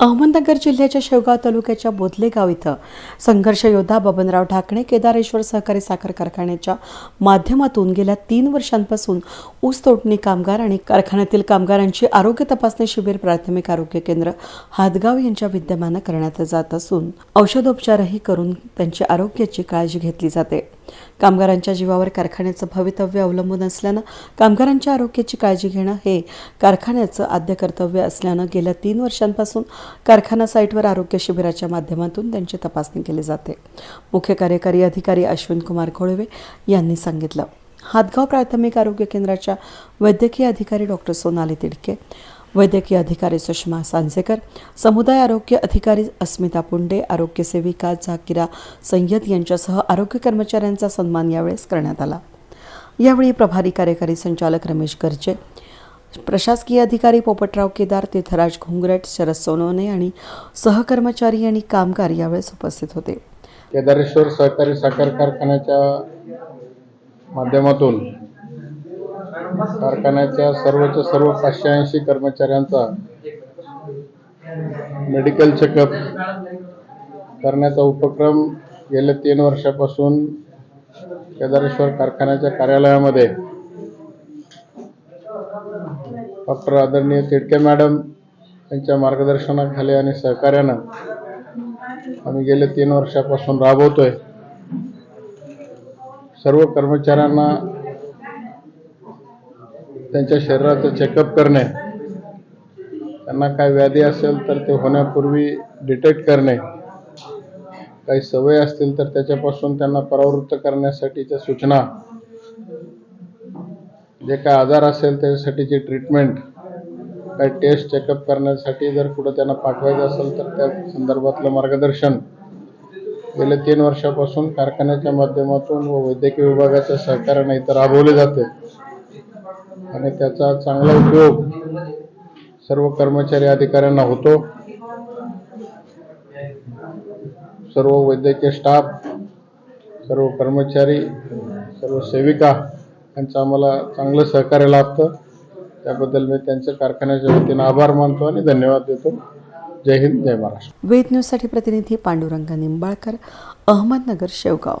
अहमदनगर जिल्ह्याच्या शेवगाव तालुक्याच्या बोधलेगाव इथं संघर्ष योद्धा बबनराव ढाकणे केदारेश्वर सहकारी साखर कारखान्याच्या माध्यमातून गेल्या तीन वर्षांपासून ऊस तोडणी कामगार आणि कारखान्यातील कामगारांची आरोग्य तपासणी शिबिर प्राथमिक आरोग्य केंद्र हातगाव यांच्या विद्यमानं करण्यात जात असून औषधोपचारही करून त्यांची आरोग्याची काळजी घेतली जाते. कामगारांच्या जीवावर कारखान्याचं भवितव्य अवलंबून असल्यानं कामगारांच्या आरोग्याची काळजी घेणं हे कारखान्याचं आद्य कर्तव्य असल्यानं गेल्या तीन वर्षांपासून कारखाना साईटवर आरोग्य शिबिराच्या माध्यमातून त्यांची तपासणी केली जाते. मुख्य कार्यकारी अधिकारी अश्विन कुमार खोळवे यांनी सांगितलं. हातगाव प्राथमिक आरोग्य केंद्राच्या वैद्यकीय अधिकारी डॉक्टर सोनाली तिडके वैद्यकीय अधिकारी सुषमा सांजेकर समुदाय आरोग्य अधिकारी अस्मिता पुंडे आरोग्य सेविका झाकिरा सय्यद यांच्यासह आरोग्य कर्मचाऱ्यांचा सन्मान यावेळेस करण्यात आला. यावेळी प्रभारी कार्यकारी संचालक रमेश गर्जे प्रशासकीय अधिकारी पोपटराव केदार तीर्थराज घुंगरट शरद सोनवणे आणि सहकर्मचारी आणि कामगार यावेळेस उपस्थित होते. केदारेश्वर सहकारी साखर कारखान्याच्या माध्यमातून कारखान्याच्या सर्वच्या सर्व पाचशे ऐंशी कर्मचाऱ्यांचा मेडिकल चेकअप करण्याचा उपक्रम गेल्या तीन वर्षापासून केदारेश्वर कारखान्याच्या कार्यालयामध्ये. डॉक्टर आदरणीय तिडके मॅडम यांच्या मार्गदर्शनाखाली आणि सहकार्यानं आम्ही गेले तीन वर्षापासून राबवतोय. सर्व कर्मचाऱ्यांना त्यांच्या शरीराचं चेकअप करणे त्यांना काय व्याधी असेल तर ते होण्यापूर्वी डिटेक्ट करणे काही सवय असतील तर त्याच्यापासून त्यांना परावृत्त करण्यासाठीच्या सूचना जे काय आजार असेल त्याच्यासाठीची ट्रीटमेंट काही टेस्ट चेकअप करण्यासाठी जर कुठं त्यांना पाठवायचं असेल तर त्या संदर्भातलं मार्गदर्शन. गेल्या तीन वर्षापासून कारखान्याच्या माध्यमातून व वैद्यकीय विभागाच्या सहकार्याने इथं राबवले जाते. आणि त्याचा चांगला उपयोग सर्व कर्मचारी अधिकाऱ्यांना होतो. सर्व वैद्यकीय स्टाफ सर्व कर्मचारी सर्व सेविका यांचं आम्हाला चांगलं सहकार्य लाभतं. त्याबद्दल मी त्यांच्या कारखान्याच्या वतीनं आभार मानतो आणि धन्यवाद देतो. जय हिंद जय महाराष्ट्र. वेद न्यूजसाठी प्रतिनिधी पांडुरंग निंबाळकर अहमदनगर शेवगाव.